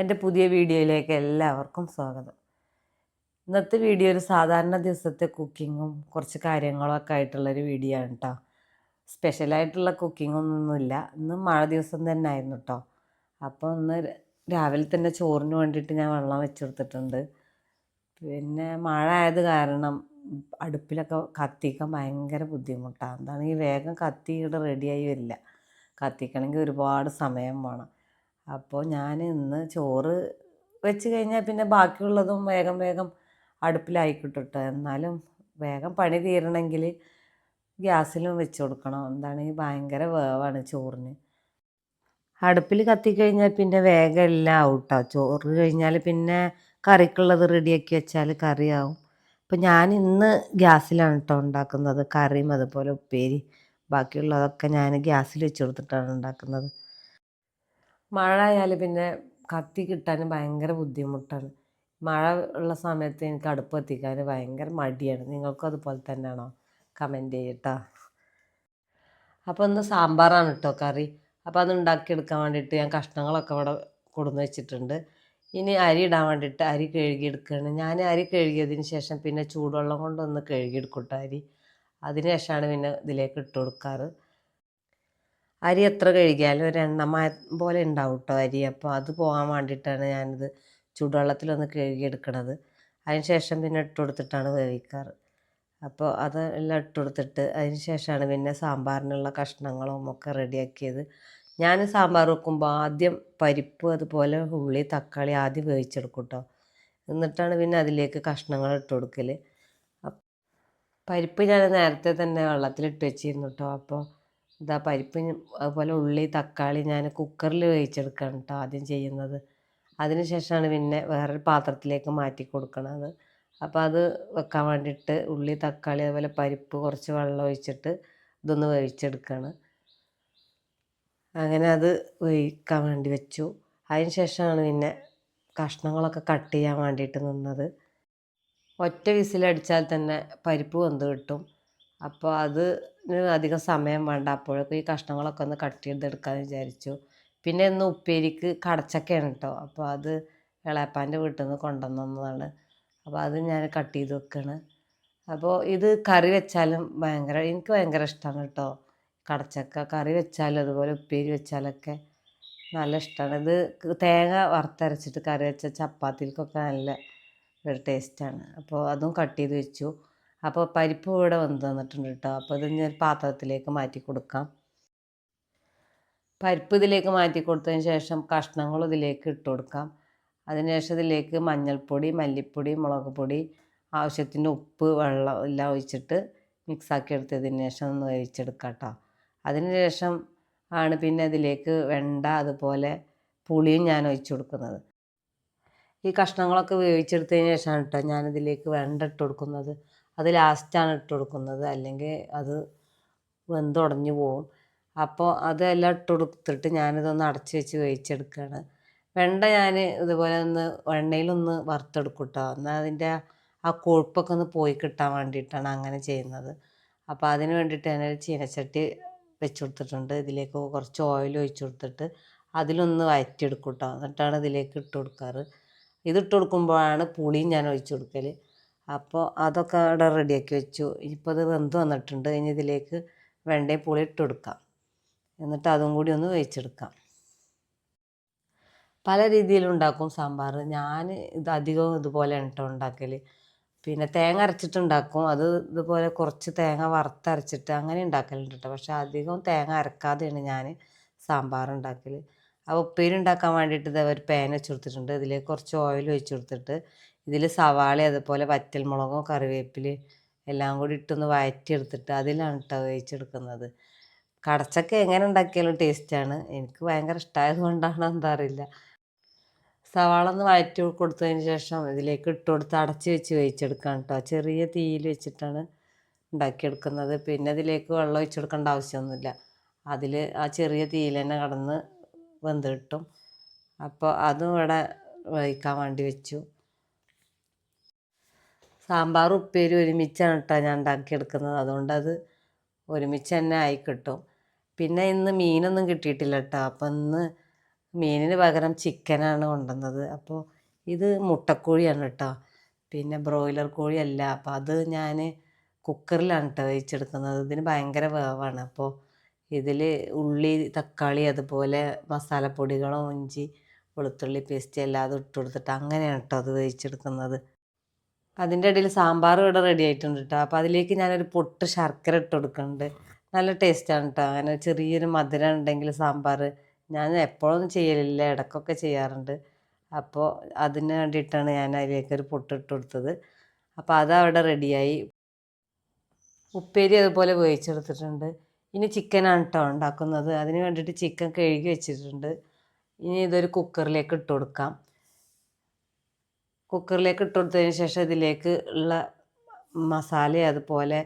എന്റെ പുതിയ വീഡിയോയിലേക്ക് എല്ലാവർക്കും സ്വാഗതം. ഇന്നത്തെ വീഡിയോ ഒരു സാധാരണ ദിവസത്തെ കുക്കിങ്ങും കുറച്ച് കാര്യങ്ങളൊക്കെ ആയിട്ടുള്ളൊരു വീഡിയോ ആണ് കേട്ടോ സ്പെഷ്യലായിട്ടുള്ള കുക്കിങ്ങൊന്നുമില്ല ഇന്ന് മഴ ദിവസം തന്നെ ആയിരുന്നു കേട്ടോ അപ്പോൾ ഇന്ന് രാവിലെ തന്നെ ചോറിന് വേണ്ടിയിട്ട് ഞാൻ വെള്ളം വെച്ചെടുത്തിട്ടുണ്ട് പിന്നെ മഴ ആയത് കാരണം അടുപ്പിലൊക്കെ കത്തിക്കാൻ ഭയങ്കര ബുദ്ധിമുട്ടാണ്. എന്താണെങ്കിൽ വേഗം കത്തി ഇവിടെ റെഡിയായി വരില്ല. കത്തിക്കണമെങ്കിൽ ഒരുപാട് സമയം വേണം. അപ്പോൾ ഞാൻ ഇന്ന് ചോറ് വെച്ച് കഴിഞ്ഞാൽ പിന്നെ ബാക്കിയുള്ളതും വേഗം വേഗം അടുപ്പിലായി കിട്ടും ട്ടോ. എന്നാലും വേഗം പണി തീരണമെങ്കിൽ ഗ്യാസിലും വെച്ച് കൊടുക്കണം. എന്താണെങ്കിൽ ഭയങ്കര വേവാണ് ചോറിന്. അടുപ്പിൽ കത്തിക്കഴിഞ്ഞാൽ പിന്നെ വേഗം എല്ലാം ഔട്ടാ. ചോറ് കഴിഞ്ഞാൽ പിന്നെ കറിക്കുള്ളത് റെഡിയാക്കി വെച്ചാൽ കറിയാവും. അപ്പം ഞാൻ ഇന്ന് ഗ്യാസിലാണ് കേട്ടോ ഉണ്ടാക്കുന്നത്. കറിയും അതുപോലെ ഉപ്പേരി. ബാക്കിയുള്ളതൊക്കെ ഞാൻ ഗ്യാസിൽ വെച്ച് കൊടുത്തിട്ടാണ് ഉണ്ടാക്കുന്നത്. മഴ ആയാൽ പിന്നെ കത്തി കിട്ടാൻ ഭയങ്കര ബുദ്ധിമുട്ടാണ്. മഴ ഉള്ള സമയത്ത് എനിക്ക് അടുപ്പ് കത്തിക്കാൻ ഭയങ്കര മടിയാണ്. നിങ്ങൾക്കും അതുപോലെ തന്നെയാണോ? കമന്റ് ചെയ്യട്ടോ. അപ്പോൾ ഒന്ന് സാമ്പാറാണ് കേട്ടോ കറി. അപ്പോൾ അത് ഉണ്ടാക്കിയെടുക്കാൻ വേണ്ടിയിട്ട് ഞാൻ കഷ്ണങ്ങളൊക്കെ ഇവിടെ കൊടുന്ന് വെച്ചിട്ടുണ്ട്. ഇനി അരി ഇടാൻ വേണ്ടിയിട്ട് അരി കഴുകിയെടുക്കുകയാണ്. ഞാൻ അരി കഴുകിയതിന് ശേഷം പിന്നെ ചൂടുവെള്ളം കൊണ്ടൊന്ന് കഴുകിയെടുക്കട്ടോ അരി. അതിന് ശേഷമാണ് പിന്നെ ഇതിലേക്ക് ഇട്ട് കൊടുക്കാറ്. അരി എത്ര കഴുകിയാലും ഒരു എണ്ണമ പോലെ ഉണ്ടാവും കേട്ടോ അരി. അപ്പോൾ അത് പോകാൻ വേണ്ടിയിട്ടാണ് ഞാനിത് ചൂടുവെള്ളത്തിലൊന്ന് കഴുകിയെടുക്കണത്. അതിന് ശേഷം പിന്നെ ഇട്ട് കൊടുത്തിട്ടാണ് വേവിക്കാറ്. അപ്പോൾ അത് എല്ലാം ഇട്ട് കൊടുത്തിട്ട് അതിന് ശേഷമാണ് പിന്നെ സാമ്പാറിനുള്ള കഷ്ണങ്ങളും ഒക്കെ റെഡിയാക്കിയത്. ഞാൻ സാമ്പാർ വെക്കുമ്പോൾ ആദ്യം പരിപ്പ് അതുപോലെ ഉള്ളി തക്കാളി ആദ്യം വേവിച്ചെടുക്കും കേട്ടോ എന്നിട്ടാണ് പിന്നെ അതിലേക്ക് കഷ്ണങ്ങൾ ഇട്ട് കൊടുക്കൽ പരിപ്പ് ഞാൻ നേരത്തെ തന്നെ വെള്ളത്തിലിട്ട് വെച്ചിരുന്നു കേട്ടോ അപ്പോൾ ഇതാ പരിപ്പ് അതുപോലെ ഉള്ളി തക്കാളി ഞാൻ കുക്കറിൽ വേവിച്ചെടുക്കുകയാണ് കേട്ടോ ആദ്യം ചെയ്യുന്നത്. അതിന് ശേഷമാണ് പിന്നെ വേറൊരു പാത്രത്തിലേക്ക് മാറ്റി കൊടുക്കുന്നത് അപ്പോൾ അത് വെക്കാൻ വേണ്ടിയിട്ട് ഉള്ളി തക്കാളി അതുപോലെ പരിപ്പ് കുറച്ച് വെള്ളം ഒഴിച്ചിട്ട് ഇതൊന്ന് വേവിച്ചെടുക്കുകയാണ് അങ്ങനെ അത് വേവിക്കാൻ വേണ്ടി വെച്ചു. അതിന് ശേഷമാണ് പിന്നെ കഷ്ണങ്ങളൊക്കെ കട്ട് ചെയ്യാൻ വേണ്ടിയിട്ട് നിന്നത്. ഒറ്റ വിസിലടിച്ചാൽ തന്നെ പരിപ്പ് വെന്ത് കിട്ടും. അപ്പോൾ അത് അധികം സമയം വേണ്ട. അപ്പോഴൊക്കെ ഈ കഷ്ണങ്ങളൊക്കെ ഒന്ന് കട്ട് ചെയ്തെടുക്കാമെന്ന് വിചാരിച്ചു. പിന്നെ ഇന്ന് ഉപ്പേരിക്ക് കടച്ചക്കയാണ് കേട്ടോ അപ്പോൾ അത് ഇളയപ്പാന്റെ വീട്ടിൽ നിന്ന് കൊണ്ടുവന്നതാണ് അപ്പോൾ അത് ഞാൻ കട്ട് ചെയ്ത് വെക്കുകയാണ് അപ്പോൾ ഇത് കറി വെച്ചാലും ഭയങ്കര എനിക്ക് ഭയങ്കര ഇഷ്ടമാണ് കേട്ടോ കടച്ചക്ക കറി വെച്ചാലും അതുപോലെ ഉപ്പേരി വെച്ചാലൊക്കെ നല്ല ഇഷ്ടമാണ് ഇത് തേങ്ങ വറുത്തരച്ചിട്ട് കറി വെച്ച ചപ്പാത്തിക്കൊക്കെ നല്ല ഒരു ടേസ്റ്റാണ്. അപ്പോൾ അതും കട്ട് ചെയ്ത് വെച്ചു. അപ്പോൾ പരിപ്പ് ഇവിടെ വന്ന് തന്നിട്ടുണ്ട് കേട്ടോ അപ്പോൾ ഇത് ഞാൻ പാത്രത്തിലേക്ക് മാറ്റി കൊടുക്കാം. പരിപ്പ് ഇതിലേക്ക് മാറ്റി കൊടുത്തതിന് ശേഷം കഷ്ണങ്ങൾ ഇതിലേക്ക് ഇട്ട് കൊടുക്കാം. അതിനുശേഷം ഇതിലേക്ക് മഞ്ഞൾപ്പൊടി മല്ലിപ്പൊടി മുളക് പൊടി ആവശ്യത്തിന് ഉപ്പ് വെള്ളം എല്ലാം ഒഴിച്ചിട്ട് മിക്സാക്കി എടുത്തതിന് ശേഷം ഒന്ന് വേവിച്ചെടുക്കാം കേട്ടോ അതിന് ശേഷം ആണ് പിന്നെ ഇതിലേക്ക് വെണ്ട അതുപോലെ പുളിയും ഞാൻ ഒഴിച്ചു കൊടുക്കുന്നത്. ഈ കഷ്ണങ്ങളൊക്കെ വേവിച്ചെടുത്തതിന് ശേഷമാണ് കേട്ടോ ഞാനിതിലേക്ക് വെണ്ട ഇട്ട് കൊടുക്കുന്നത്. അത് ലാസ്റ്റാണ് ഇട്ട് കൊടുക്കുന്നത് അല്ലെങ്കിൽ അത് വെന്തുടഞ്ഞു പോവും. അപ്പോൾ അതെല്ലാം ഇട്ട് കൊടുത്തിട്ട് ഞാനിതൊന്ന് അടച്ച് വെച്ച് വേവിച്ചെടുക്കുകയാണ്. വെണ്ട ഞാൻ ഇതുപോലെ ഒന്ന് എണ്ണയിലൊന്ന് വറുത്തെടുക്കും കേട്ടോ എന്നാൽ അതിന്റെ ആ കൊഴുപ്പൊക്കെ ഒന്ന് പോയി കിട്ടാൻ വേണ്ടിയിട്ടാണ് അങ്ങനെ ചെയ്യുന്നത്. അപ്പോൾ അതിന് വേണ്ടിയിട്ട് ഞാനൊരു ചീനച്ചട്ടി വെച്ച് കൊടുത്തിട്ടുണ്ട് ഇതിലേക്ക് കുറച്ച് ഓയിൽ ഒഴിച്ചു കൊടുത്തിട്ട് അതിലൊന്ന് വഴറ്റിയെടുക്കും കേട്ടോ എന്നിട്ടാണ് ഇതിലേക്ക് ഇട്ട് കൊടുക്കാറ് ഇതിട്ട് കൊടുക്കുമ്പോഴാണ് പുളിയും ഞാൻ ഒഴിച്ച് കൊടുക്കൽ അപ്പോൾ അതൊക്കെ അവിടെ റെഡിയാക്കി വെച്ചു. ഇപ്പോൾ അത് വെന്ത് വന്നിട്ടുണ്ട്. ഇനി ഇതിലേക്ക് വെണ്ടയും പുളി ഇട്ട് കൊടുക്കാം. എന്നിട്ട് അതും കൂടി ഒന്ന് വേവിച്ചെടുക്കാം. പല രീതിയിലുണ്ടാക്കും സാമ്പാർ. ഞാൻ ഇത് അധികവും ഇതുപോലെ കേട്ടോ ഉണ്ടാക്കൽ പിന്നെ തേങ്ങ അരച്ചിട്ടുണ്ടാക്കും. അത് ഇതുപോലെ കുറച്ച് തേങ്ങ വറുത്തരച്ചിട്ട് അങ്ങനെ ഉണ്ടാക്കലുണ്ട് കേട്ടോ. പക്ഷെ അധികം തേങ്ങ അരക്കാതെയാണ് ഞാൻ സാമ്പാർ ഉണ്ടാക്കൽ ആ ഉപ്പേരി ഉണ്ടാക്കാൻ വേണ്ടിയിട്ട് ഇതേ ഒരു പാൻ വെച്ച് കൊടുത്തിട്ടുണ്ട്. ഇതിലേക്ക് കുറച്ച് ഓയിൽ ഒഴിച്ച് കൊടുത്തിട്ട് ഇതിൽ സവാള അതുപോലെ വറ്റൽമുളകും കറിവേപ്പില എല്ലാം കൂടി ഇട്ടൊന്ന് വഴറ്റിയെടുത്തിട്ട് അതിലാണ് കേട്ടോ വേവിച്ചെടുക്കുന്നത്. കടച്ചൊക്കെ എങ്ങനെ ഉണ്ടാക്കിയാലും ടേസ്റ്റാണ് എനിക്ക് ഭയങ്കര ഇഷ്ടമായത് കൊണ്ടാണ്. എന്താ അറിയില്ല. സവാള ഒന്ന് വഴറ്റി കൊടുത്തതിന് ശേഷം ഇതിലേക്ക് ഇട്ട് കൊടുത്ത് അടച്ച് വെച്ച് വേവിച്ചെടുക്കാം കേട്ടോ ചെറിയ തീയിൽ വെച്ചിട്ടാണ് ഉണ്ടാക്കിയെടുക്കുന്നത്. പിന്നെ അതിലേക്ക് വെള്ളം ഒഴിച്ച് കൊടുക്കേണ്ട ആവശ്യമൊന്നുമില്ല. അതിൽ ആ ചെറിയ തീയിൽ തന്നെ കടന്ന് വെന്ത് കിട്ടും. അപ്പോൾ അതും ഇവിടെ വേവിക്കാൻ വേണ്ടി വെച്ചു. സാമ്പാർ ഉപ്പേരി ഒരുമിച്ചാണ് കേട്ടോ ഞാൻ ഉണ്ടാക്കിയെടുക്കുന്നത് അതുകൊണ്ട് അത് ഒരുമിച്ച് തന്നെ ആയി കിട്ടും പിന്നെ ഇന്ന് മീനൊന്നും കിട്ടിയിട്ടില്ല കേട്ടോ അപ്പം ഇന്ന് മീനിന് പകരം ചിക്കനാണ് കൊണ്ടുവന്നത്. അപ്പോൾ ഇത് മുട്ടക്കോഴിയാണ് കേട്ടോ പിന്നെ ബ്രോയിലർ കോഴിയല്ല. അപ്പോൾ അത് ഞാൻ കുക്കറിലാണ് കേട്ടോ വേവിച്ചെടുക്കുന്നത്. ഇതിന് ഭയങ്കര വേവാണ്. അപ്പോൾ ഇതിൽ ഉള്ളി തക്കാളി അതുപോലെ മസാലപ്പൊടികളും ഇഞ്ചി വെളുത്തുള്ളി പേസ്റ്റ് എല്ലാതും ഇട്ട് കൊടുത്തിട്ട് അങ്ങനെയാണ് കേട്ടോ അത് വേവിച്ചെടുക്കുന്നത്. അതിന്റെ ഇടയിൽ സാമ്പാർ ഇവിടെ റെഡി ആയിട്ടുണ്ട് കേട്ടോ അപ്പോൾ അതിലേക്ക് ഞാനൊരു പൊട്ട് ശർക്കര ഇട്ട് കൊടുക്കുന്നുണ്ട്. നല്ല ടേസ്റ്റാണ് കേട്ടോ അങ്ങനെ ചെറിയൊരു മധുരം ഉണ്ടെങ്കിൽ സാമ്പാർ ഞാൻ എപ്പോഴൊന്നും ചെയ്യലില്ല. ഇടയ്ക്കൊക്കെ ചെയ്യാറുണ്ട്. അപ്പോൾ അതിന് വേണ്ടിയിട്ടാണ് ഞാൻ അതിലേക്ക് ഒരു പൊട്ട് ഇട്ട് കൊടുത്തത്. അപ്പോൾ അത് അവിടെ റെഡിയായി ഉപ്പേരി അതുപോലെ വേവിച്ചെടുത്തിട്ടുണ്ട്. ഇനി ചിക്കനാണ് കേട്ടോ ഉണ്ടാക്കുന്നത്. അതിന് വേണ്ടിയിട്ട് ചിക്കൻ കഴുകി വെച്ചിട്ടുണ്ട്. ഇനി ഇതൊരു കുക്കറിലേക്ക് ഇട്ട് കൊടുക്കാം. കുക്കറിലേക്ക് ഇട്ട് കൊടുത്തതിന് ശേഷം ഇതിലേക്ക് ഉള്ള മസാല അതുപോലെ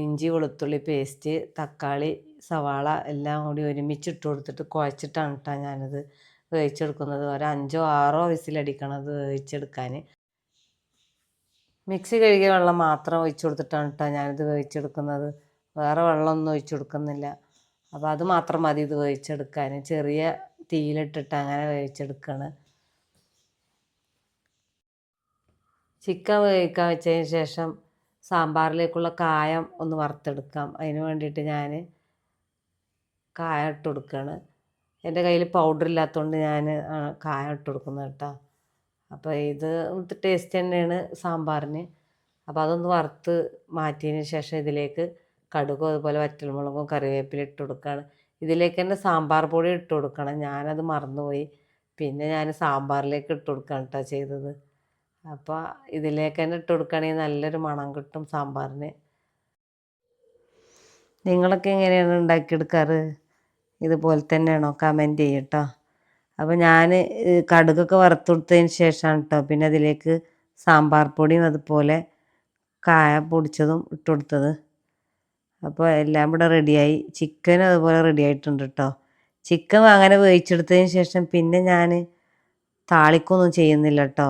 ഇഞ്ചി വെളുത്തുള്ളി പേസ്റ്റ് തക്കാളി സവാള എല്ലാം കൂടി ഒരുമിച്ച് ഇട്ട് കൊടുത്തിട്ട് കുഴച്ചിട്ടാണ് കേട്ടോ ഞാനത് വേവിച്ചെടുക്കുന്നത്. ഒരു അഞ്ചോ ആറോ വിസിലടിക്കണം അത് വേവിച്ചെടുക്കാൻ. മിക്സി കഴുകിയ വെള്ളം മാത്രം ഒഴിച്ചു കൊടുത്തിട്ടാണ് കേട്ടോ ഞാനിത് വേവിച്ചെടുക്കുന്നത്. വേറെ വെള്ളമൊന്നും ഒഴിച്ചു കൊടുക്കുന്നില്ല. അപ്പോൾ അത് മാത്രം മതി ഇത് വേവിച്ചെടുക്കാൻ. ചെറിയ തീയിലിട്ടിട്ട് അങ്ങനെ വേവിച്ചെടുക്കുകയാണ്. ചിക്കൻ വേവിക്കാൻ വെച്ചതിന് ശേഷം സാമ്പാറിലേക്കുള്ള കായം ഒന്ന് വറുത്തെടുക്കാം. അതിന് വേണ്ടിയിട്ട് ഞാൻ കായം ഇട്ട് കൊടുക്കുകയാണ് എന്റെ കയ്യിൽ പൗഡർ ഇല്ലാത്തതുകൊണ്ട് ഞാൻ കായം ഇട്ട് കൊടുക്കുന്നത് കേട്ടോ. അപ്പോൾ ഇത് ടേസ്റ്റ് തന്നെയാണ് സാമ്പാറിന്. അപ്പോൾ അതൊന്ന് വറുത്ത് മാറ്റിയതിന് ശേഷം ഇതിലേക്ക് കടുകും അതുപോലെ വറ്റൽമുളകും കറിവേപ്പില ഇട്ട് കൊടുക്കുകയാണ് ഇതിലേക്ക് തന്നെ സാമ്പാർ പൊടി ഇട്ട് കൊടുക്കണം. ഞാനത് മറന്നുപോയി. പിന്നെ ഞാൻ സാമ്പാറിലേക്ക് ഇട്ട് കൊടുക്കുകയാണ് കേട്ടോ ചെയ്തത്. അപ്പോൾ ഇതിലേക്ക് തന്നെ ഇട്ട് കൊടുക്കുകയാണെങ്കിൽ നല്ലൊരു മണം കിട്ടും സാമ്പാറിന്. നിങ്ങളൊക്കെ എങ്ങനെയാണ് ഉണ്ടാക്കിയെടുക്കാറ്? ഇതുപോലെ തന്നെയാണോ? കമന്റ് ചെയ്യട്ടോ. അപ്പോൾ ഞാൻ കടുകൊക്കെ വറുത്ത് കൊടുത്തതിന് ശേഷമാണ് കേട്ടോ പിന്നെ അതിലേക്ക് സാമ്പാർ പൊടിയും അതുപോലെ കായ പൊടിച്ചതും ഇട്ടുകൊടുത്തത് അപ്പോൾ എല്ലാം ഇവിടെ റെഡിയായി ചിക്കൻ അതുപോലെ റെഡി ആയിട്ടുണ്ട് കേട്ടോ ചിക്കൻ അങ്ങനെ വേവിച്ചെടുത്തതിന് ശേഷം പിന്നെ ഞാൻ താളിക്കൊന്നും ചെയ്യുന്നില്ല കേട്ടോ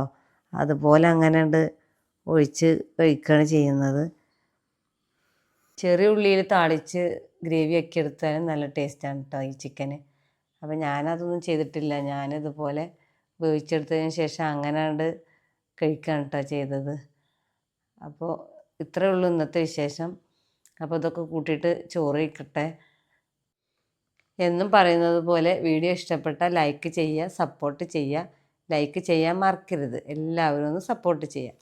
അതുപോലെ അങ്ങനെ ഉണ്ട് ഒഴിച്ച് കഴിക്കുകയാണ് ചെയ്യുന്നത്. ചെറിയ ഉള്ളിയിൽ താളിച്ച് ഗ്രേവി ഒക്കെ എടുത്താലും നല്ല ടേസ്റ്റാണ് കേട്ടോ ഈ ചിക്കന്. അപ്പോൾ ഞാനതൊന്നും ചെയ്തിട്ടില്ല. ഞാനിതുപോലെ വേവിച്ചെടുത്തതിന് ശേഷം അങ്ങനെ ഉണ്ട് കഴിക്കുകയാണ് കേട്ടോ ചെയ്തത്. അപ്പോൾ ഇത്രയേ ഉള്ളൂ ഇന്നത്തെ വിശേഷം. അപ്പോൾ ഇതൊക്കെ കൂട്ടിയിട്ട് ചോറ് വയ്ക്കട്ടെ എന്നും പറയുന്നത് പോലെ വീഡിയോ ഇഷ്ടപ്പെട്ടാൽ ലൈക്ക് ചെയ്യുക സപ്പോർട്ട് ചെയ്യുക. ലൈക്ക് ചെയ്യാൻ മറക്കരുത്. എല്ലാവരും ഒന്ന് സപ്പോർട്ട് ചെയ്യുക